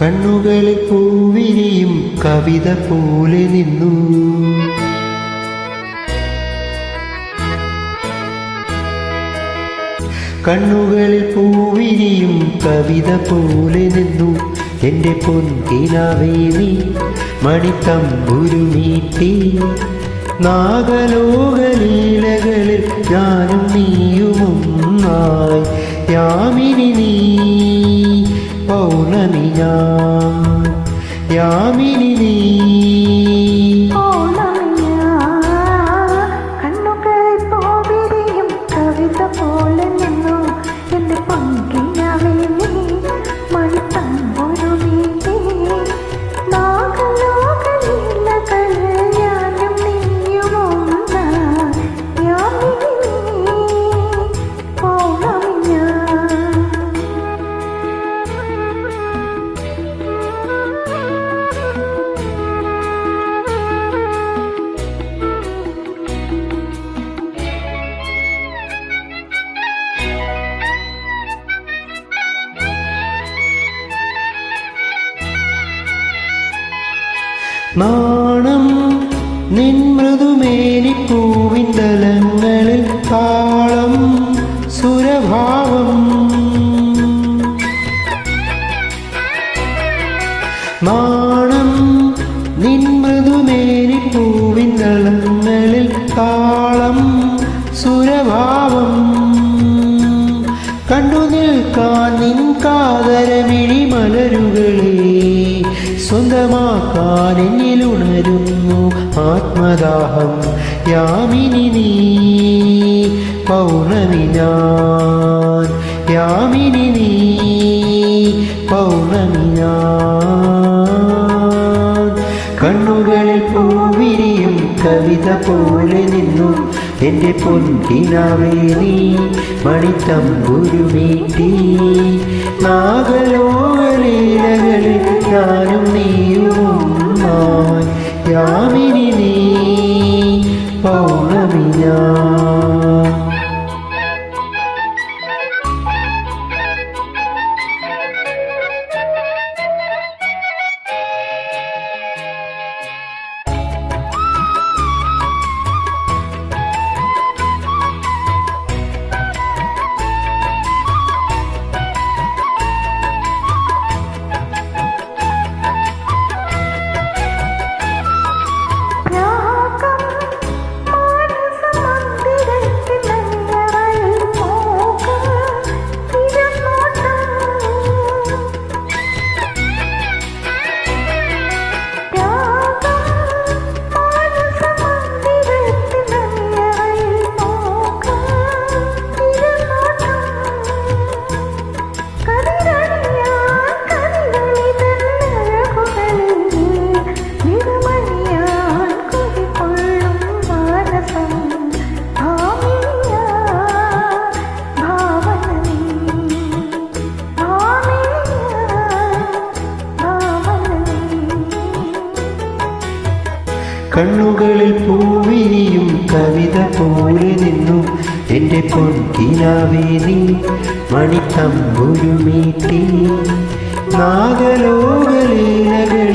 കണ്ണുകളിൽ പൂവിരിയും കവിത പോലെ നിന്നു. കണ്ണുകളിൽ പൂവിരിയും കവിത പോലെ നിന്നു. എന്റെ പൊൻകിനാവേ നീ മണിത്തമ്പുരുമീട്ടി നാഗലോകലീലകളിൽ യാമിനി നീ കണ്ണുകൾ പോവിരിയും കവിത പോലെ. നാണം നിൻ മൃദുമേനിപ്പൂവിൻ തലങ്ങളിൽ താളം സുരഭാവം. നാണം നിൻ മൃദുമേനിപ്പൂവിൻ തലങ്ങളിൽ താളം സുരഭാവം. കണ്ടു നിൽക്കാൻ നിൻ കാതരമിഴി മലരുകളെ സ്വന്തമാക്കാൻ എന്നിലുണരുന്നു ആത്മദാഹം യാമിനി നീ. പൗർണമി ഞാൻ. യാമിനി നീ. പൗർണമി ഞാൻ. കണ്ണുകളിൽ പൂവിരിയും കവിത പോലെ നിന്നു. എന്റെ പൊന്തിനാവേ നീ മണിത്തമ്പുരുമീട്ടി നാഗലോകലീലകളിൽ പൗർണമി കണ്ണുകളിൽ പൂവിനിയും കവിത പോലെ നിന്നു. എന്റെ പൊൻകിനാവേ നീ മണിത്തമ്പുരുമീട്ടി നാഗലോകലീലകൾ